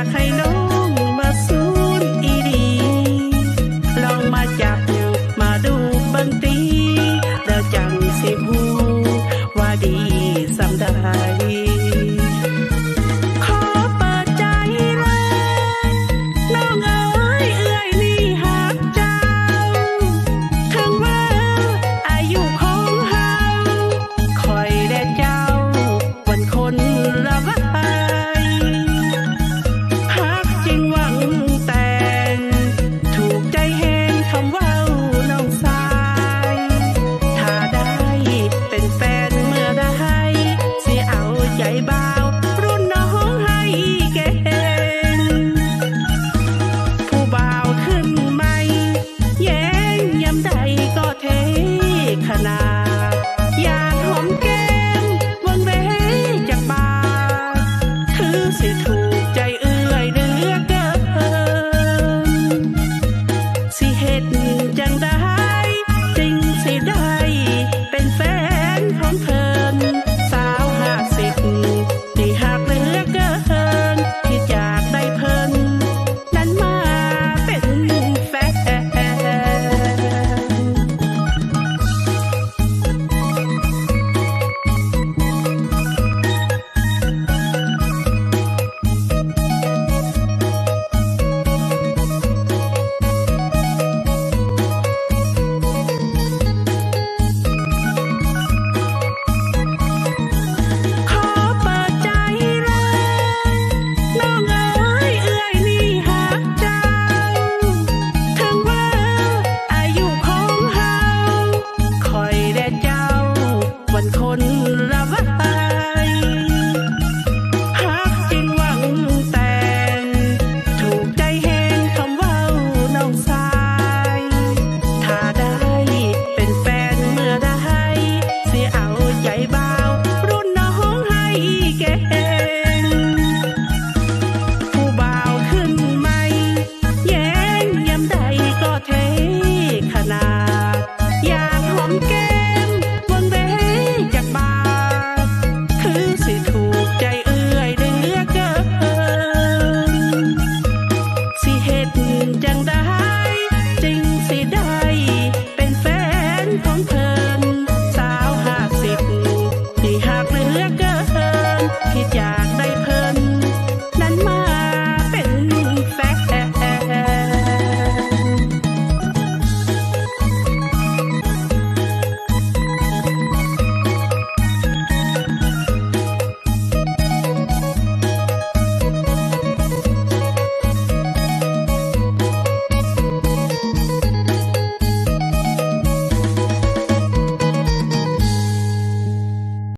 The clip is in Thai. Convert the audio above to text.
ากให้น้องมาสูนอีดีลองมาจับมาดูบันตีเล้จังสิบู